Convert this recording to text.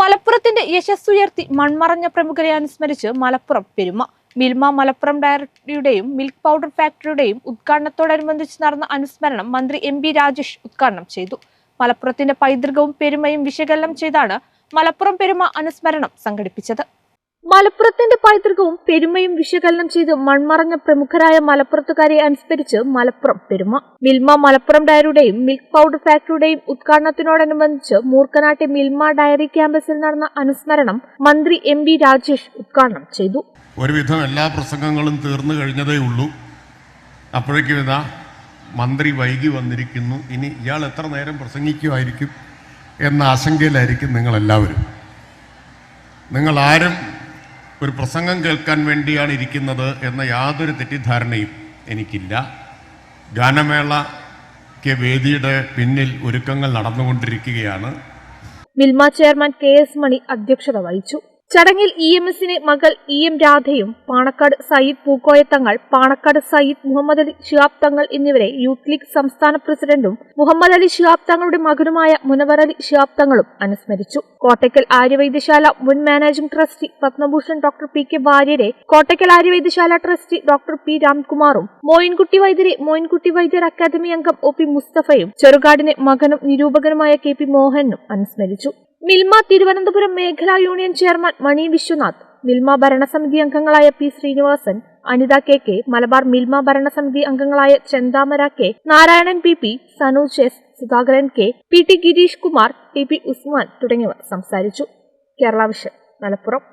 മലപ്പുറത്തിന്റെ യശസ്സുയർത്തി മൺമറഞ്ഞ പ്രമുഖരെ അനുസ്മരിച്ച് മലപ്പുറം പെരുമ. മിൽമ മലപ്പുറം ഡയറക്ടറിയുടെയും മിൽക്ക് പൗഡർ ഫാക്ടറിയുടെയും ഉദ്ഘാടനത്തോടനുബന്ധിച്ച് നടന്ന അനുസ്മരണം മന്ത്രി എം ബി രാജേഷ് ഉദ്ഘാടനം ചെയ്തു. മലപ്പുറത്തിന്റെ പൈതൃകവും പെരുമയും വിശകലനം ചെയ്താണ് മലപ്പുറം പെരുമ അനുസ്മരണം സംഘടിപ്പിച്ചത്. മലപ്പുറത്തിന്റെ പൈതൃകവും പെരുമയും വിശകലനം ചെയ്ത് മൺമറഞ്ഞ പ്രമുഖരായ മലപ്പുറത്തുകാരെ അനുസ്മരിച്ച് മലപ്പുറം പെരുമ. മിൽമ മലപ്പുറം ഡയറിയുടെയും മിൽക്ക് പൗഡർ ഫാക്ടറിയുടെയും ഉദ്ഘാടനത്തിനോടനുബന്ധിച്ച് മൂർക്കനാട്ടെ മിൽമ ഡയറി ക്യാമ്പസിൽ നടന്ന അനുസ്മരണം മന്ത്രി എം ബി രാജേഷ് ഉദ്ഘാടനം ചെയ്തു. ഒരുവിധം എല്ലാ പ്രസംഗങ്ങളും തീർന്നു കഴിഞ്ഞതേ ഉള്ളൂ. അപ്പോഴേക്കും ഇതാ മന്ത്രി വൈകി വന്നിരിക്കുന്നു. ഇനി ഇയാൾ എത്ര നേരം പ്രസംഗിക്കുമായിരിക്കും എന്ന ആശങ്കയിലായിരിക്കും നിങ്ങളെല്ലാവരും. നിങ്ങൾ ആരും ഒരു പ്രസംഗം കേൾക്കാൻ വേണ്ടിയാണ് ഇരിക്കുന്നത് എന്ന യാതൊരു തെറ്റിദ്ധാരണയും എനിക്കില്ല. ഗാനമേളയ്ക്ക് വേദിയുടെ പിന്നിൽ ഒരുക്കങ്ങൾ നടന്നുകൊണ്ടിരിക്കുകയാണ്. Milma chairman K S Mani അധ്യക്ഷത വഹിച്ചു. ചടങ്ങിൽ ഇ എം എസിന് മകൾ ഇ എം രാധയും പാണക്കാട് സയ്യിദ് പൂക്കോയത്തങ്ങൾ പാണക്കാട് സയ്യിദ് മുഹമ്മദ് അലി ഷിഹാബ് തങ്ങൾ എന്നിവരെ യൂത്ത് ലീഗ് സംസ്ഥാന പ്രസിഡന്റും മുഹമ്മദ് അലി ഷിഹാബ് തങ്ങളുടെ മകനുമായ മുനവർ അലി ഷിഹാബ് തങ്ങളും അനുസ്മരിച്ചു. കോട്ടയ്ക്കൽ ആര്യവൈദ്യശാല മുൻ managing trustee Padma Bhushan doctor P. K. വാര്യരെ Kottakkal Arya Vaidya Sala trustee doctor P. രാംകുമാറും Moyinkutty വൈദ്യരെ മോയിൻകുട്ടി വൈദ്യർ അക്കാദമി അംഗം ഒ. പി. മുസ്തഫയും ചെറുകാടിനെ മകനും നിരൂപകനുമായ കെ. പി. മോഹനും അനുസ്മരിച്ചു. മിൽമ തിരുവനന്തപുരം മേഖലാ യൂണിയൻ ചെയർമാൻ മണി വിശ്വനാഥ് മിൽമ ഭരണസമിതി അംഗങ്ങളായ P Sreenivasan Anitha K K Malabar Milma ഭരണസമിതി അംഗങ്ങളായ Chenthamara K Narayanan P P Sanuj S Sudhakaran K P T Gireesh Kumar T P Usman തുടങ്ങിയവർ സംസാരിച്ചു. കേരള വിഷൻ മലപ്പുറം.